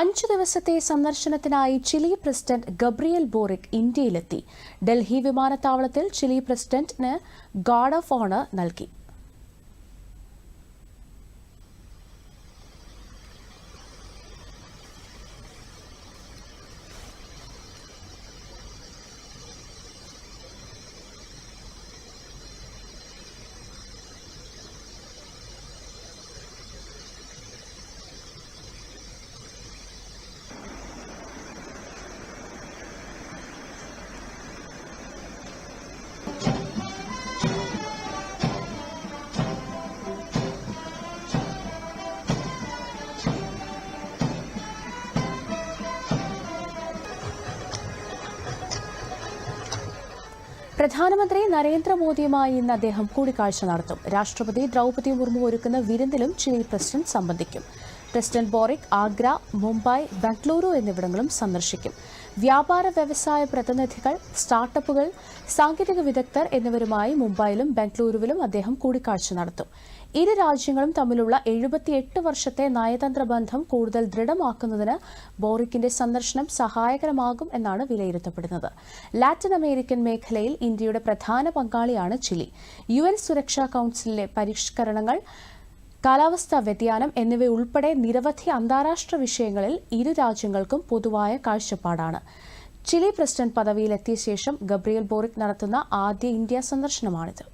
അഞ്ചു ദിവസത്തെ സന്ദർശനത്തിനായി Chile president Gabriel Boric ഇന്ത്യയിലെത്തി. ഡൽഹി വിമാനത്താവളത്തിൽ ചിലി പ്രസിഡന്റിന് ഗാർഡ് ഓഫ് ഓണർ നൽകി. പ്രധാനമന്ത്രി നരേന്ദ്രമോദിയുമായി ഇന്ന് അദ്ദേഹം കൂടിക്കാഴ്ച നടത്തും. രാഷ്ട്രപതി ദ്രൗപദി മുർമു ഒരുക്കുന്ന വിരുന്നിലും ചിലി പ്രസിഡന്റ് സംബന്ധിക്കും. പ്രസിഡന്റ് ബോറിക് ആഗ്ര മുംബൈ ബംഗളൂരു എന്നിവിടങ്ങളും സന്ദർശിക്കും. വ്യാപാര വ്യവസായ പ്രതിനിധികൾ സ്റ്റാർട്ടപ്പുകൾ സാങ്കേതിക വിദഗ്ധർ എന്നിവരുമായി മുംബൈയിലും ബംഗളൂരുവിലും അദ്ദേഹം കൂടിക്കാഴ്ച നടത്തും. ഇരു രാജ്യങ്ങളും തമ്മിലുള്ള എഴുപത്തിയെട്ട് വർഷത്തെ നയതന്ത്ര ബന്ധം കൂടുതൽ ദൃഢമാക്കുന്നതിന് ബോറിക്കിന്റെ സന്ദർശനം സഹായകരമാകും എന്നാണ് വിലയിരുത്തപ്പെടുന്നത്. ലാറ്റിൻ അമേരിക്കൻ മേഖലയിൽ ഇന്ത്യയുടെ പ്രധാന പങ്കാളിയാണ് ചിലി. യു സുരക്ഷാ കൌൺസിലിലെ പരിഷ്കരണങ്ങൾ കാലാവസ്ഥാ വ്യതിയാനം എന്നിവയുൾപ്പെടെ നിരവധി അന്താരാഷ്ട്ര വിഷയങ്ങളിൽ ഇരു രാജ്യങ്ങൾക്കും പൊതുവായ കാഴ്ചപ്പാടാണ്. ചിലി പ്രസിഡന്റ് പദവിയിലെത്തിയ ശേഷം ഗബ്രിയൽ ബോറിക് നടത്തുന്ന ആദ്യ ഇന്ത്യ സന്ദർശനമാണിത്.